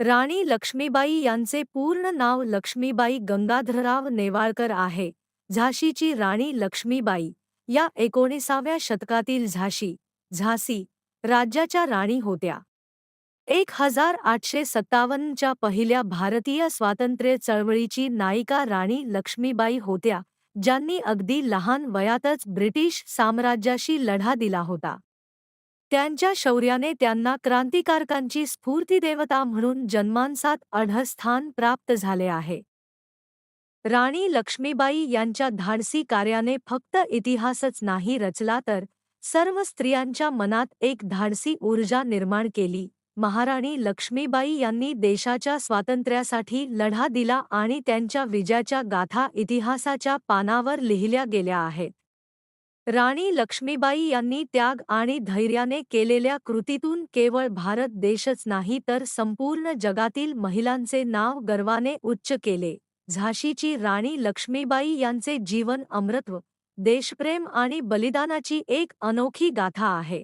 राणी लक्ष्मीबाई यांचे पूर्ण नाव लक्ष्मीबाई गंगाधरराव नेवाळकर आहे. झाशीची राणी लक्ष्मीबाई. या एकोणीसाव्या शतकातील झाशी. झासी. राज्याच्या राणी होत्या. एक हजार आठशे सत्तावन्नच्या पहिल्या भारतीय स्वातंत्र्य चळवळीची नायिका राणी लक्ष्मीबाई होत्या ज्यांनी अगदी लहान वयातच ब्रिटिश साम्राज्याशी लढा दिला होता. त्यांच्या शौर्याने त्यांना क्रांतिकारकांची स्फूर्तिदेवता म्हणून जन्मांसात अढस्थान प्राप्त झाले आहे. राणी लक्ष्मीबाई यांच्या धाडसी कार्याने फक्त इतिहासच नाही रचला तर सर्व स्त्रियांच्या मनात एक धाडसी ऊर्जा निर्माण केली. महाराणी लक्ष्मीबाई यांनी देशाच्या स्वातंत्र्यासाठी लढा दिला आणि त्यांच्या विजयाच्या गाथा इतिहासाच्या पानावर लिहिल्या गेल्या आहेत. राणी लक्ष्मीबाई यांनी त्याग आणि धैर्याने केलेल्या कृतीतून केवळ भारत देशच नाही तर संपूर्ण जगातील महिलांचे नाव गर्वाने उच्च केले. झाशीची राणी लक्ष्मीबाई यांचे जीवन अमृत्व देशप्रेम आणि बलिदानाची एक अनोखी गाथा आहे.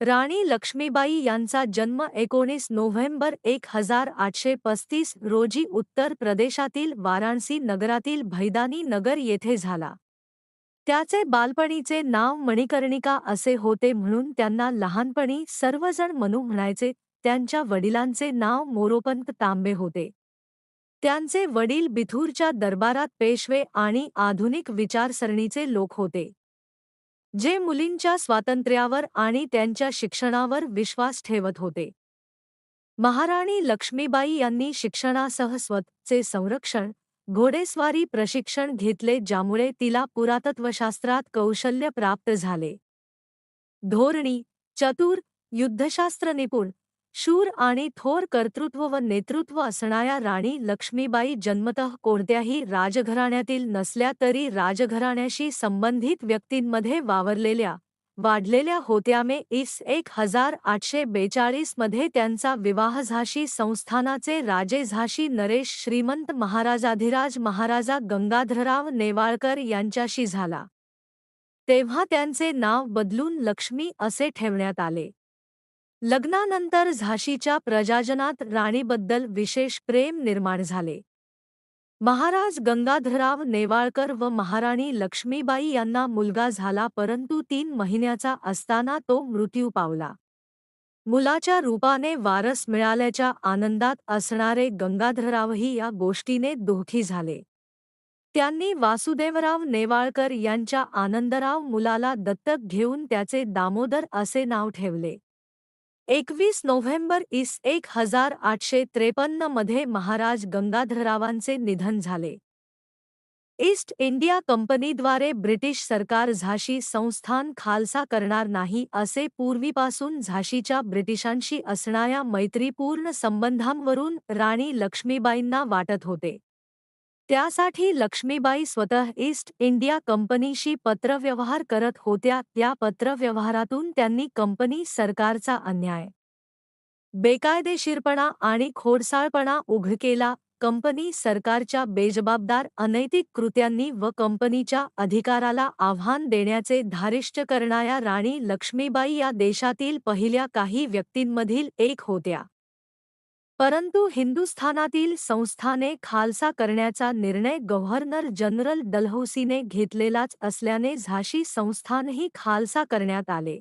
राणी लक्ष्मीबाई यांचा जन्म एकोणीस नोव्हेंबर एक हजार आठशे पस्तीस रोजी उत्तर प्रदेशातील वाराणसी नगरातील भैदानी नगर येथे झाला. त्याचे बालपणीचे नाव मणिकर्णिका असे होते म्हणून त्यांना लहानपणी सर्वजण मनू म्हणायचे. त्यांच्या वडिलांचे नाव मोरोपंत तांबे होते. त्यांचे वडील बिथूरच्या दरबारात पेशवे आणि आधुनिक विचारसरणीचे लोक होते. जे मुलींच्या स्वातंत्र्यावर आणि त्यांच्या शिक्षणावर विश्वास ठेवत होते. महाराणी लक्ष्मीबाई यांनी शिक्षणासह स्वतःचे संरक्षण घोडेस्वारी प्रशिक्षण घेतले ज्यामुळे तिला पुरातत्वशास्त्रात कौशल्य प्राप्त झाले. धोरणी चतुर युद्धशास्त्र निपुण शूर आणि थोर कर्तृत्व व नेतृत्व असणाऱ्या राणी लक्ष्मीबाई जन्मतः कोणत्याही राजघराण्यातील नसल्या तरी राजघराण्याशी संबंधित व्यक्तींमध्ये वावरलेल्या वाढलेल्या होत्या मे इस एक हजार आठशे बेचाळीसमध्ये त्यांचा विवाह झाशी संस्थानाचे राजे झाशी नरेश श्रीमंत महाराजाधिराज महाराजा गंगाधरराव नेवाळकर यांच्याशी झाला. तेव्हा त्यांचे नाव बदलून लक्ष्मी असे ठेवण्यात आले. लग्नानंतर झाशीच्या प्रजाजनात राणीबद्दल विशेष प्रेम निर्माण झाले. महाराज गंगाधरराव नेवाळकर व महाराणी लक्ष्मीबाई यांना मुलगा झाला परंतु तीन महिन्याचा असताना तो मृत्यू पावला. मुलाच्या रूपाने वारस मिळाल्याच्या आनंदात असणारे गंगाधररावही या गोष्टीने दुःखी झाले. त्यांनी वासुदेवराव नेवाळकर यांच्या आनंदराव मुलाला दत्तक घेऊन त्याचे दामोदर असे नाव ठेवले. एकवीस नोव्हेंबर इस एक हजार आठशे त्रेपन्नमध्ये महाराज गंगाधररावांचे निधन झाले. ईस्ट इंडिया कंपनीद्वारे ब्रिटिश सरकार झाशी संस्थान खालसा करणार नाही असे पूर्वीपासून झाशीच्या ब्रिटिशांशी असणाऱ्या मैत्रीपूर्ण संबंधांवरून राणी लक्ष्मीबाईंना वाटत होते. त्यासाठी लक्ष्मीबाई स्वतः ईस्ट इंडिया कंपनीशी पत्रव्यवहार करत होत्या. त्या पत्रव्यवहारातून त्यांनी कंपनी सरकारचा अन्याय बेकायदेशीरपणा आणि खोडसाळपणा उघड केला. कंपनी सरकारच्या बेजबाबदार अनैतिक कृत्यांनी व कंपनीच्या अधिकाराला आव्हान देण्याचे धारिष्ट करणाऱ्या राणी लक्ष्मीबाई या देशातील पहिल्या काही व्यक्तींमधील एक होत्या. परंतु हिंदुस्थानातील संस्थाने खालसा करण्याचा निर्णय गव्हर्नर जनरल डलहौसीने घेतलेलाच असल्याने झाशी संस्थानही खालसा करण्यात आले.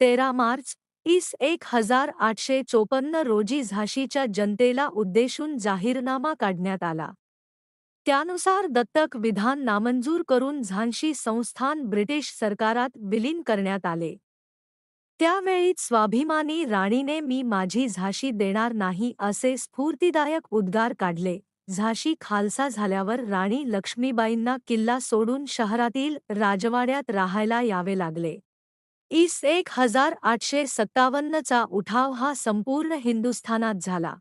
तेरा मार्च इस एक हजार आठशे चोपन्न रोजी झाशीच्या जनतेला उद्देशून जाहीरनामा काढण्यात आला. त्यानुसार दत्तक विधान नामंजूर करून झांशी संस्थान ब्रिटिश सरकारात विलीन करण्यात आले. त्यावेळीच स्वाभिमानी राणीने मी माझी झाशी देणार नाही असे स्फूर्तिदायक उद्गार काढले. झाशी खालसा झाल्यावर राणी लक्ष्मीबाईंना किल्ला सोडून शहरातील राजवाड्यात राहायला यावे लागले. इस एक हजार आठशे सत्तावन्नचा उठाव हा संपूर्ण हिंदुस्थानात झाला.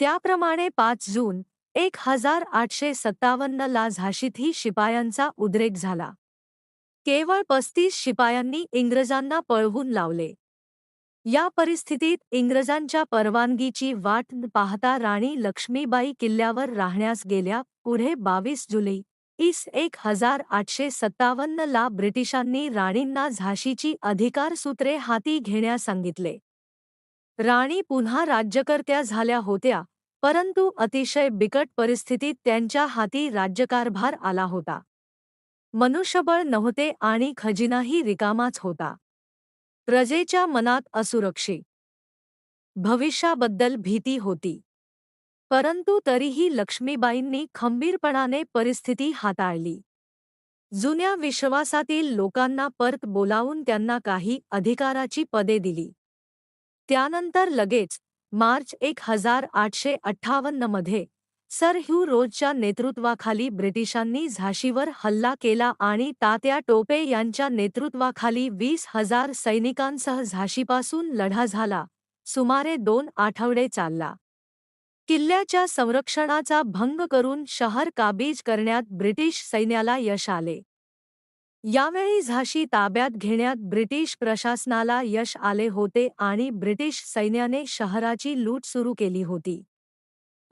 त्याप्रमाणे पाच जून एक हजार आठशे सत्तावन्नला झाशीतही शिपायांचा उद्रेक झाला. केवळ पस्तीस शिपायांनी इंग्रजांना पळवून लावले. या परिस्थितीत इंग्रजांच्या परवानगीची वाट पाहता राणी लक्ष्मीबाई किल्ल्यावर राहण्यास गेल्या पुढे बावीस जुलै इस एक हजार आठशे सत्तावन्न ला ब्रिटिशांनी राणींना झाशीची अधिकारसूत्रे हाती घेण्यास सांगितले. राणी पुन्हा राज्यकर्त्या झाल्या होत्या परंतु अतिशय बिकट परिस्थितीत त्यांच्या हाती राज्यकारभार आला होता. मनुष्यबळ नव्हते आणि खजिनाही रिकामाच होता. प्रजेच्या मनात असुरक्षी. भविष्याबद्दल भीती होती. परंतु तरीही लक्ष्मीबाईंनी खंबीरपणाने परिस्थिती हाताळली. जुन्या विश्वासातील लोकांना परत बोलावून त्यांना काही अधिकाराची पदे दिली. त्यानंतर लगेच मार्च एक हजार आठशे अठ्ठावन्नमध्ये सर ह्यू रोजच्या नेतृत्वाखाली ब्रिटिशांनी झाशीवर हल्ला केला आणि तात्या टोपे यांच्या नेतृत्वाखाली वीस हजार सैनिकांसह झाशीपासून लढा झाला. सुमारे दोन आठवडे चालला. किल्ल्याच्या संरक्षणाचा भंग करून शहर काबीज करण्यात ब्रिटिश सैन्याला यश आले. यावेळी झाशी ताब्यात घेण्यात ब्रिटिश प्रशासनाला यश आले होते आणि ब्रिटिश सैन्याने शहराची लूट सुरू केली होती.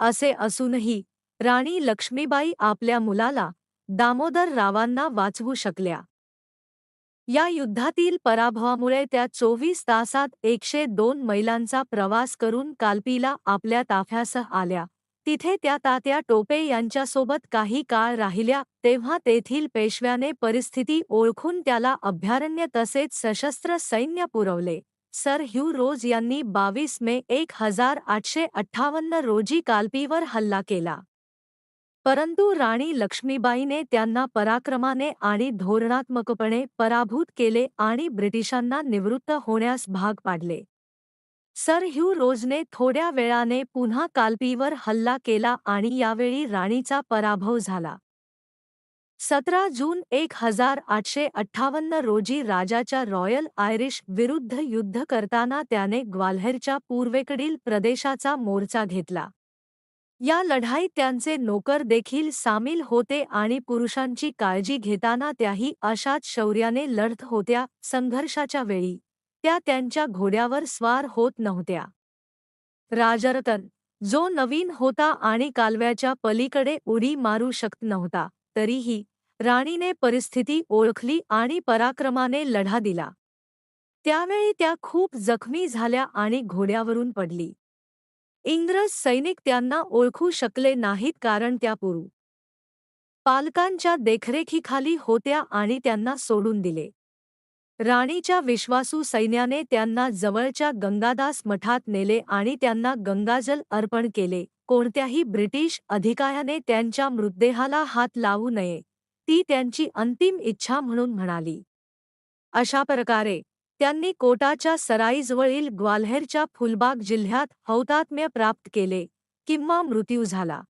असे असूनही राणी लक्ष्मीबाई आपल्या मुलाला दामोदर रावांना वाचवू शकल्या. या युद्धातील पराभवामुळे त्या चोवीस तासात एकशे दोन मैलांचा प्रवास करून कालपीला आपल्या ताफ्यासह आल्या. तिथे त्या तात्या टोपे यांच्यासोबत काही काळ राहिल्या तेव्हा तेथील पेशव्याने परिस्थिती ओळखून त्याला अभयारण्य तसेच सशस्त्र सैन्य पुरवले. सर ह्यू रोज यांनी बावीस मे एक हजार आठशे अठ्ठावन्न रोजी कालपीवर हल्ला केला. परंतु राणी लक्ष्मीबाईने त्यांना पराक्रमाने आणि धोरणात्मकपणे पराभूत केले आणि ब्रिटिशांना निवृत्त होण्यास भाग पाडले. सर ह्यू रोजने थोड्या वेळाने पुन्हा कालपीवर हल्ला केला आणि यावेळी राणीचा पराभव झाला. सतरा जून एक हजार आठशे अठ्ठावन्न रोजी राजाच्या रॉयल आयरिश विरुद्ध युद्ध करताना त्याने ग्वाल्हेरच्या पूर्वेकडील प्रदेशाचा मोर्चा घेतला. या लढाईत त्यांचे नोकर देखील सामील होते आणि पुरुषांची काळजी घेताना त्याही अशाच शौर्याने लढत होत्या संघर्षाच्या वेळी. त्या त्यांच्या घोड्यावर स्वार होत नव्हत्या. राजरतन जो नवीन होता आणि कालव्याच्या पलीकडे उडी मारू शकत नव्हता. तरीही राणीने परिस्थिती ओळखली आणि पराक्रमाने लढा दिला. त्यावेळी त्या खूप जखमी झाल्या आणि घोड्यावरून पडली. इंग्रज सैनिक त्यांना ओळखू शकले नाहीत कारण त्या पुरू पालकांच्या देखरेखीखाली होत्या आणि त्यांना सोडून दिले. राणीच्या विश्वासू सैन्याने त्यांना जवळच्या गंगादास मठात नेले आणि त्यांना गंगाजल अर्पण केले. कोणत्याही ब्रिटिश अधिकाऱ्याने त्यांच्या मृतदेहाला हात लावू नये ती त्यांची अंतिम इच्छा म्हणून म्हणाली. अशा प्रकारे त्यांनी कोटाच्या सराईजवळील ग्वाल्हेरच्या फुलबाग जिल्ह्यात हौतात्म्य प्राप्त केले किंवा मृत्यू झाला.